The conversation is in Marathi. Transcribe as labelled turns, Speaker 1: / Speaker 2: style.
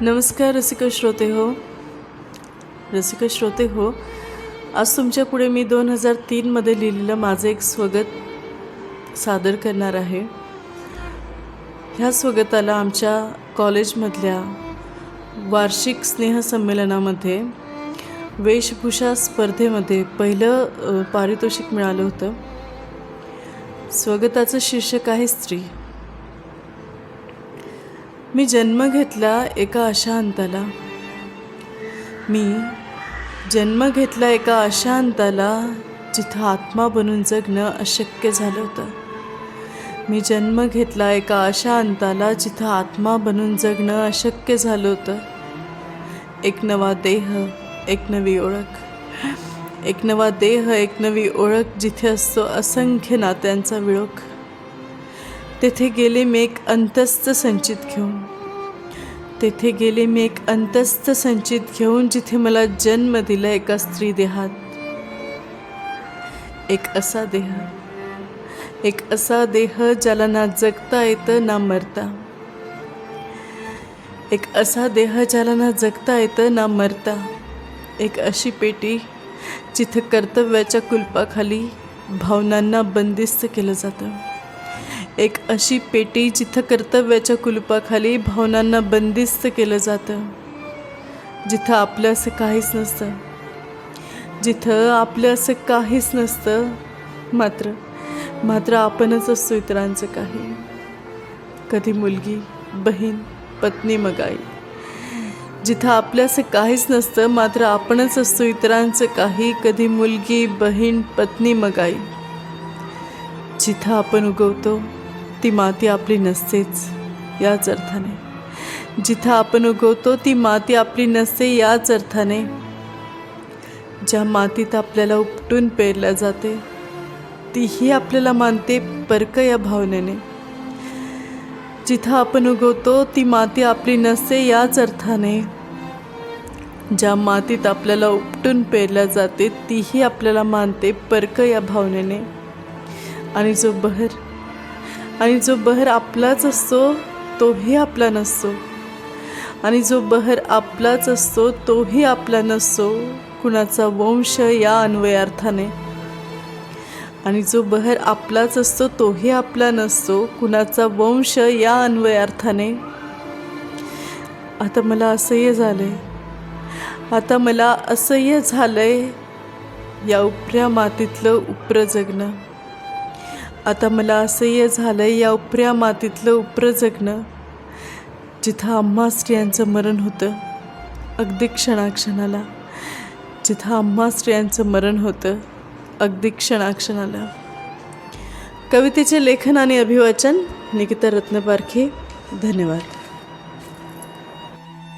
Speaker 1: नमस्कार रसिक श्रोते हो. रसिक श्रोते हो आज तुमच्यापुढे मी दोन हजार तीनमध्ये लिहिलेलं माझं एक स्वगत सादर करणार आहे. ह्या स्वगताला आमच्या कॉलेजमधल्या वार्षिक स्नेहसंमेलनामध्ये वेशभूषा स्पर्धेमध्ये पहिलं पारितोषिक मिळालं होतं. स्वगताचं शीर्षक आहे स्त्री. मी जन्म घेतला एका अशांताला मी जन्म घेतला एका अशांताला जिथं आत्मा बनून जगणं अशक्य झालं होतं. मी जन्म घेतला एका अशांताला जिथं आत्मा बनून जगणं अशक्य झालं होतं. एक नवा देह एक नवी ओळख. एक नवा देह एक नवी ओळख जिथे असतो असंख्य नात्यांचा विळोख. तेथे गेले मी एक अंतस्थ संचित घेऊन. तेथे गेले मी एक अंतस्थ संचित घेऊन जिथे मला जन्म दिला एका स्त्री देहात. एक असा देह. एक असा देह ज्याला ना जगता येतं ना मरता. एक असा देह ज्याला ना जगता येतं ना मरता. एक अशी पेटी जिथं कर्तव्याच्या कुलपाखाली भावनांना बंदिस्त केलं जातं. एक अशी पेटी जिथं कर्तव्याच्या कुलुपाखाली भावनांना बंदिस्त केलं जातं. जिथं आपलं असं काहीच नसतं. जिथं आपलं असं काहीच नसतं. मात्र मात्र आपणच असतो इतरांचं काही. कधी मुलगी बहीण पत्नी मग आई. जिथं आपलं असं काहीच नसतं मात्र आपणच असतो इतरांचं काही. कधी मुलगी बहीण पत्नी मग आई. जिथं आपण उगवतो ती माती आपली नसतेच याच अर्थाने. जिथं आपण उगवतो ती माती आपली नसते याच अर्थाने. ज्या मातीत आपल्याला उपटून पेरल्या जाते तीही आपल्याला मानते परक या भावनेने. जिथं आपण उगवतो ती माती आपली नसते याच अर्थाने. ज्या मातीत आपल्याला उपटून पेरल्या जाते तीही आपल्याला मानते परक या भावनेने. आणि जो बहर आणि जो बहर आपलाच असतो तोही आपला नसतो. आणि जो बहर आपलाच असतो तोही आपला नसतो कुणाचा वंश या अन्वयार्थाने. आणि जो बहर आपलाच असतो तोही आपला नसतो कुणाचा वंश या अन्वयार्थाने. आता मला असह्य झालंय. आता मला असह्य झालंय या उपऱ्या मातीतलं उप्रं जगणं आता मला असह्य झालंय या उपऱ्या मातीतलं उप्रं जगणं जिथं आम्हा स्त्रियांचं मरण होतं अगदी क्षणाक्षणाला. जिथं आम्हा स्त्रियांचं मरण होतं अगदी क्षणाक्षणाला. कवितेचे लेखन आणि अभिवाचन निकिता रत्नपारखे धन्यवाद.